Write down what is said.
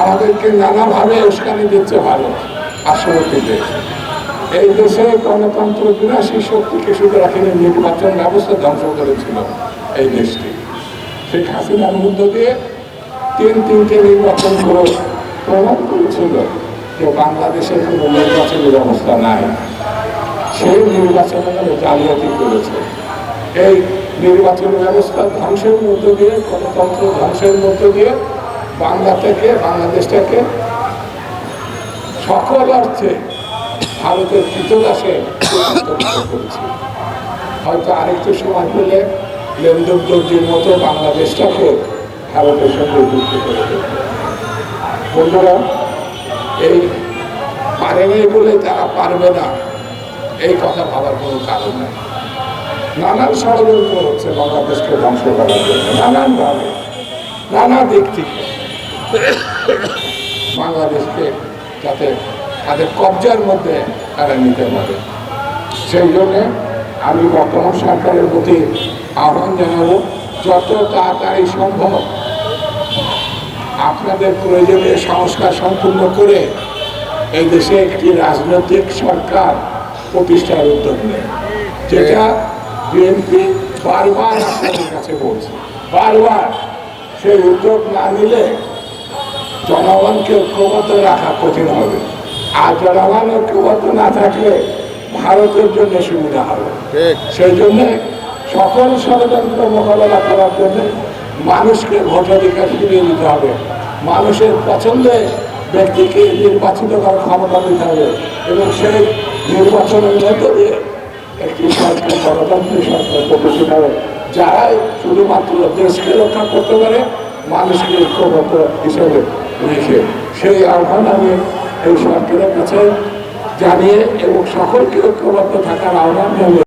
আমাদেরকে নানাভাবে উস্কানি দিচ্ছে ভালো পার্শ্ববর্তী দেশ। এই দেশে গণতন্ত্র বিনাশী শক্তিকে শুধু রাখেনি, নির্বাচন ব্যবস্থা ধ্বংস করেছিল এই দেশটি। শেখ হাসিনার মধ্য দিয়ে তিন তিনটে নির্বাচন করে প্রমাণ করেছিল যে বাংলাদেশের কোনো নির্বাচনী ব্যবস্থা নাই। সেই নির্বাচনে জালিয়াতি করেছে। এই নির্বাচন ব্যবস্থা ধ্বংসের মধ্য দিয়ে, গণতন্ত্র ধ্বংসের মধ্য দিয়ে বাংলা থেকে বাংলাদেশটাকে সকল অর্থে ভারতের কৃতদাসে করেছে হয়তো আরেকটু সময় পেলে লেনদেন দর্জির মতো বাংলাদেশটাকে ভারতের সঙ্গে যুক্ত করে বন্ধুরা, এই পারেনি বলে তারা পারবে না, এই কথা ভাবার কোনো কারণ নেই। নানান ষড়যন্ত্র হচ্ছে বাংলাদেশকে ধ্বংস করার জন্য, নানানভাবে, নানা দিক থেকে। বাংলাদেশকে যাতে তাদের কবজার মধ্যে তারা নিতে পারে। সেই জন্যে আমি বর্তমান সরকারের প্রতি আহ্বান জানাব, যত তাড়াতাড়ি সম্ভব আপনাদের প্রয়োজনীয় সংস্কার সম্পূর্ণ করে এই দেশে একটি রাজনৈতিক সরকার প্রতিষ্ঠার উদ্যোগ নেয় যেটা বিএনপি বারবার আপনাদের কাছে বলছে। বারবার সেই উদ্যোগ না নিলে জনগণকে ঐক্যবদ্ধ রাখা কঠিন হবে। আর জনগণ ঐক্যবদ্ধ না থাকলে ভারতের জন্য সুবিধা হবে। সেই জন্যে সকল ষড়যন্ত্র মোকাবেলা করার জন্য মানুষকে ভোটাধিকার ফিরিয়ে দিতে হবে। মানুষের পছন্দে ব্যক্তিকে নির্বাচিত করার ক্ষমতা দিতে হবে এবং সেই নির্বাচনের মধ্য দিয়ে একটি সরকার গণতান্ত্রিক সরকার প্রতিষ্ঠিত হবে। যারাই শুধুমাত্র দেশকে রক্ষা করতে পারে মানুষকে ঐক্যবদ্ধ হিসেবে রেখে সেই আহ্বান আমি এই সরকারের কাছে জানিয়ে এবং সকলকে ঐক্যবদ্ধ থাকার আহ্বান জানিয়ে